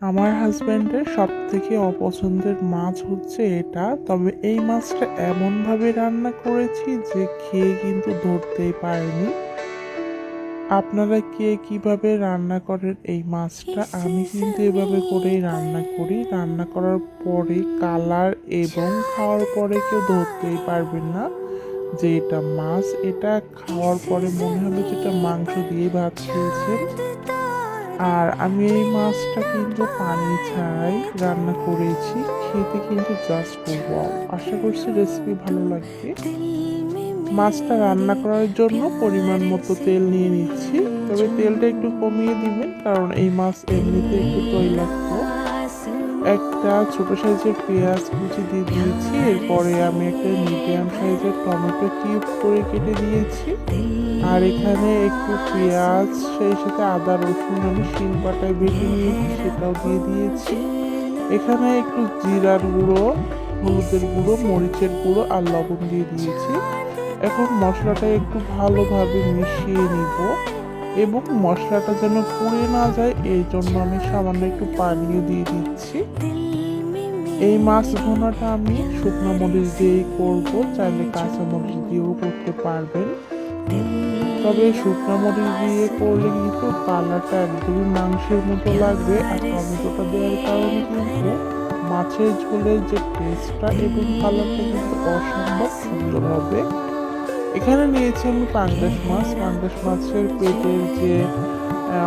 আমার হাজব্যান্ডের সব থেকে অপছন্দের মাছ হচ্ছে এটা। তবে এই মাছটা এমনভাবে রান্না করেছি যে খেয়ে কিন্তু ধরতেই পারেনি। আপনারা কে কীভাবে রান্না করেন এই মাছটা? আমি কিন্তু এভাবে করেই রান্না করি। রান্না করার পরে কালার এবং খাওয়ার পরে কেউ ধরতেই পারবেন না যে এটা মাছ। এটা খাওয়ার পরে মনে হবে যেটা মাংস দিয়ে ভাত খেয়েছেন আর আমি এই মাছটা কিন্তু পানি ছাড়াই রান্না করেছি। খেতে কিন্তু জাস্ট ওয়াও আশা করছি রেসিপি ভালো লাগবে। মাছটা রান্না করার জন্য পরিমাণ মতো তেল নিয়ে নিচ্ছি। তবে তেলটা একটু কমিয়ে দিবেন, কারণ এই মাছ এমনিতে একটু তৈলাক্ত। একটা ছোট সাইজের পেঁয়াজ কুচি দিয়ে দিয়েছি। এরপরে আমি একটা মিডিয়াম সাইজের টমেটো কিউব করে কেটে দিয়েছি। আর এখানে একটু পেঁয়াজ, সেই সাথে আদা, রসুন আমি শিল বাটায় বেটে নিয়েছি, সেটাও দিয়ে দিয়েছি। এখানে একটু জিরার গুঁড়ো, হলুদের গুঁড়ো, মরিচের গুঁড়ো আর লবণ দিয়ে দিয়েছি। এখন মশলাটা একটু ভালোভাবে মিশিয়ে নিব। এবং মশলাটা যেন পুড়ে না যায়, এই জন্য আমি সামান্য একটু পানিও দিয়ে দিচ্ছি। এই মাছ ভোনাটা আমি শুকনো মরিচ দিয়েই করব, চাইলে কাঁচা মরিচ দিয়েও করতে পারবেন। তবে শুকনো মরিচ দিয়ে করলে কিন্তু কালারটা একদমই মাংসের মতো লাগবে, আর টমেটোটা দেওয়ার কারণে কিন্তু মাছের ঝোলের যে টেস্টটা এবং কালারটা কিন্তু অসম্ভব সুন্দর হবে। এখানে নিয়েছি আমি পাঙ্গাস মাছ। পাঙ্গাস মাছের পেটের যে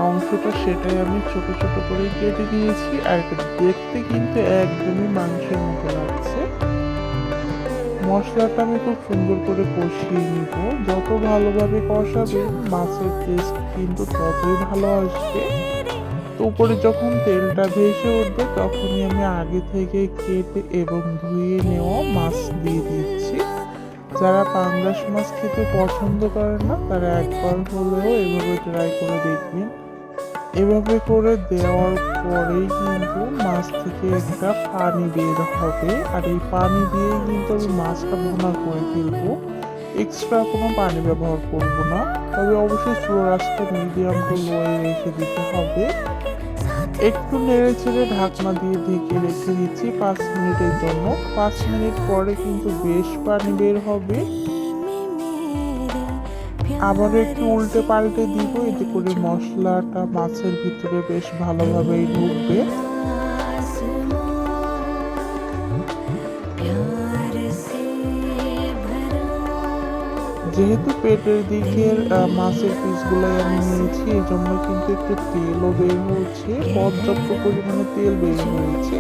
অংশটা সেটাই আমি ছোট ছোট করে কেটে নিয়েছি। আর দেখতে কিন্তু একদমই মাংসের মতো লাগছে। মশলাটা আমি খুব সুন্দর করে কষিয়ে নিব। যত ভালোভাবে কষাবে মাছের টেস্ট কিন্তু ততই ভালো আসবে। তো উপরে যখন তেলটা ভেসে উঠবে তখনই আমি আগে থেকে কেটে এবং ধুয়ে নেওয়া মাছ দিয়ে দিচ্ছি। যারা পাঙ্গাস মাছ খেতে পছন্দ করে না, তারা একবার হলেও এভাবে ট্রাই করে দেখবেন। এভাবে করে দেওয়ার পরেই কিন্তু মাছ থেকে একটা পানি বের হবে। আর এই পানি দিয়ে কিন্তু আমি মাছটা ভুনা করে ফেলব। এক্সট্রা কোনো পানি ব্যবহার করব না। তবে অবশ্যই চুলো রাস্তা মিডিয়াম টু লোয়ে রেখে দিতে হবে। একটু নেড়ে চেড়ে ঢাকনা দিয়ে ঢেকে রেখে দিচ্ছি পাঁচ মিনিটের জন্য। পাঁচ মিনিট পরে কিন্তু বেশ পানি বের হবে। আবার একটু উল্টে পাল্টে দিব, এতে করে মশলাটা মাছের ভিতরে বেশ ভালোভাবেই ঢুকবে। যেহেতু পেটের দিকের মাছের পিসগুলাই আমি নিয়েছি এই জন্য কিন্তু একটু তেলও বের হয়েছে, পর্যাপ্ত পরিমাণে তেল বের হয়েছে।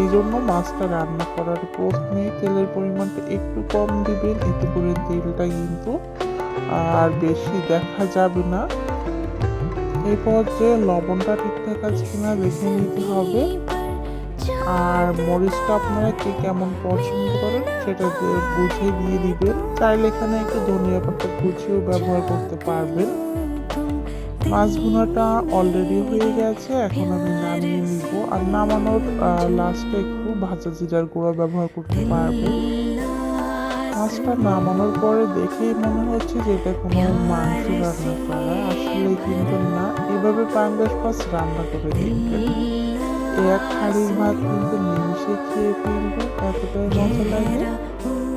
এই জন্য মাছটা রান্না করার প্রথমে তেলের পরিমাণটা একটু কম দিবেন, এতে করে তেলটা কিন্তু আর বেশি দেখা যাবে না। এই পর্যায়ে লবণটা ঠিকঠাক আছে কিনা দেখে নিতে হবে। আর মরিচটা আপনারা কে কেমন পছন্দ করেন সেটা বুঝে দিয়ে দিবেন চাইলে এখানে একটু ধনিয়া পাতা কুচিও ব্যবহার করতে পারবেন। মাছ অলরেডি হয়ে গেছে, এখন আমি নামিয়ে নিব। আর নামানোর লাস্টে একটু ভাজা জিরার গুঁড়ো ব্যবহার করতে পারবেন। মাছটা নামানোর পরে দেখেই মনে হচ্ছে যে এটা কোনো মাংস রান্না করা আসলে কিন্তু না। এভাবে পাঙ্গাস মাছ রান্না করে দেখবেন। এক হাঁড়ির ভাত কিন্তু নিমিশে খেয়ে ফেলব, এতটাই মজা লাগে।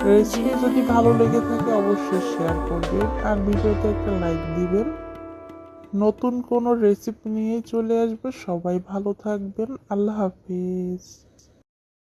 রেসিপি যদি ভালো লেগে থাকে অবশ্যই শেয়ার করবেন আর ভিডিওতে একটা লাইক দিবেন। নতুন কোনো রেসিপি নিয়ে চলে আসবে, সবাই ভালো থাকবেন, আল্লাহ হাফিজ।